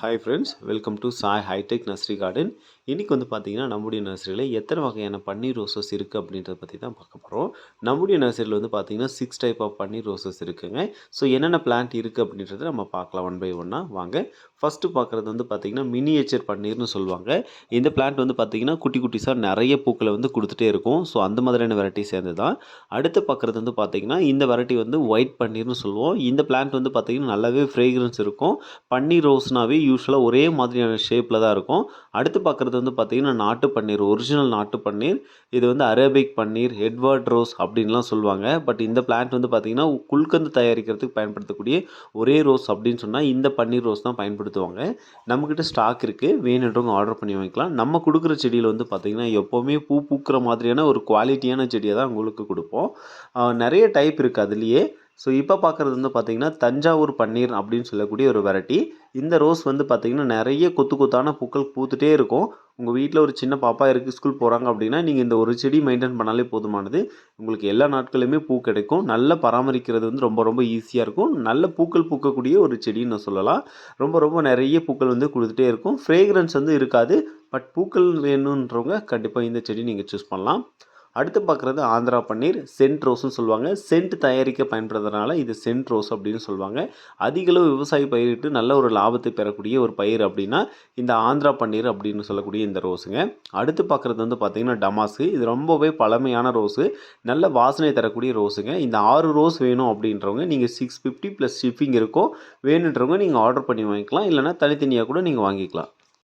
Hi friends welcome to Sai hitech nursery garden இன்றைக்கி வந்து பார்த்திங்கன்னா நம்முடைய நர்சரியில் எத்தனை வகையான பன்னீர் ரோசஸ் இருக்குது அப்படின்றத பற்றி தான் பார்க்க போகிறோம் நம்முடைய நர்சரியில் வந்து பார்த்திங்கன்னா six type of paneer roses இருக்குங்க. ஸோ என்னென்ன பிளான்ட் இருக்குது அப்படின்றத நம்ம பார்க்கலாம் ஒன் பை ஒன்னாக வாங்க. ஃபஸ்ட்டு பார்க்குறது வந்து பார்த்திங்கன்னா மினியேச்சர் பன்னீர்னு சொல்லுவாங்க. இந்த பிளான்ட் வந்து பார்த்திங்கன்னா குட்டி குட்டிஸாக நிறைய பூக்களை வந்து கொடுத்துட்டே இருக்கும். ஸோ அந்த மாதிரியான வெரைட்டி சேர்ந்து தான் அடுத்து பார்க்குறது வந்து பார்த்திங்கன்னா இந்த வெரைட்டி வந்து ஒயிட் பன்னீர்னு சொல்லுவோம். இந்த பிளான்ட் வந்து பார்த்திங்கன்னா நல்லாவே ஃப்ரேக்ரன்ஸ் இருக்கும். பன்னீர் ரோஸ்னாவே யூஸ்வலாக ஒரே மாதிரியான ஷேப்பில் தான் இருக்கும். அடுத்து பார்க்குறது வந்து பார்த்திங்கன்னா நாட்டு பன்னீர் ஒரிஜினல் நாட்டு பன்னீர். இது வந்து அரேபிக் பன்னீர் எட்வர்ட் ரோஸ் அப்படின்லாம் சொல்லுவாங்க. பட் இந்த பிளான்ட் வந்து பார்த்திங்கன்னா குல்கந்து தயாரிக்கிறதுக்கு பயன்படுத்தக்கூடிய ஒரே ரோஸ் அப்படின்னு சொன்னால் இந்த பன்னீர் ரோஸ் தான் பயன்படுத்துவாங்க. நம்மக்கிட்ட ஸ்டாக் இருக்குது வேணுன்றவங்க ஆர்டர் பண்ணி வாங்கிக்கலாம். நம்ம கொடுக்குற செடியில் வந்து பார்த்திங்கன்னா எப்போவுமே பூ பூக்கிற மாதிரியான ஒரு குவாலிட்டியான செடியை தான் உங்களுக்கு கொடுப்போம். நிறைய டைப் இருக்குது அதுலேயே. ஸோ இப்போ பார்க்குறது வந்து பார்த்திங்கன்னா தஞ்சாவூர் பன்னீர் அப்படின்னு சொல்லக்கூடிய ஒரு வெரைட்டி. இந்த ரோஸ் வந்து பார்த்திங்கன்னா நிறைய கொத்து கொத்தான பூக்கள் பூத்துட்டே இருக்கும். உங்கள் வீட்டில் ஒரு சின்ன பாப்பா இருக்குது ஸ்கூல் போகிறாங்க அப்படின்னா நீங்கள் இந்த ஒரு செடி மெயின்டைன் பண்ணாலே போதுமானது. உங்களுக்கு எல்லா நாட்களுமே பூ கிடைக்கும். நல்லா பராமரிக்கிறது வந்து ரொம்ப ரொம்ப ஈஸியாக இருக்கும். நல்ல பூக்கள் பூக்கக்கூடிய ஒரு செடின்னு நான் சொல்லலாம். ரொம்ப ரொம்ப நிறைய பூக்கள் வந்து கொடுத்துட்டே இருக்கும். ஃப்ரேக்ரன்ஸ் வந்து இருக்காது. பட் பூக்கள் வேணுன்றவங்க கண்டிப்பாக இந்த செடி நீங்கள் சூஸ் பண்ணலாம். அடுத்து பார்க்குறது ஆந்திரா பன்னீர் சென்ட் ரோஸ்னு சொல்லுவாங்க. சென்ட் தயாரிக்க பயன்படுறதுனால இது சென்ட் ரோஸ் அப்படின்னு சொல்லுவாங்க. அதிகளவு விவசாயி பயிரிட்டு நல்ல ஒரு லாபத்தை பெறக்கூடிய ஒரு பயிர் அப்படின்னா இந்த ஆந்திரா பன்னீர் அப்படின்னு சொல்லக்கூடிய இந்த ரோஸுங்க. அடுத்து பார்க்குறது வந்து பார்த்திங்கன்னா டமாஸு இது ரொம்பவே பழமையான ரோஸு. நல்ல வாசனை தரக்கூடிய ரோஸுங்க. இந்த ஆறு ரோஸ் வேணும் அப்படின்றவங்க நீங்கள் சிக்ஸ் ஃபிஃப்டி ப்ளஸ் ஷிப்பிங் இருக்கும் வேணுன்றவங்க நீங்கள் ஆர்டர் பண்ணி வாங்கிக்கலாம். இல்லைனா தனித்தனியாக கூட நீங்கள் வாங்கிக்கலாம்.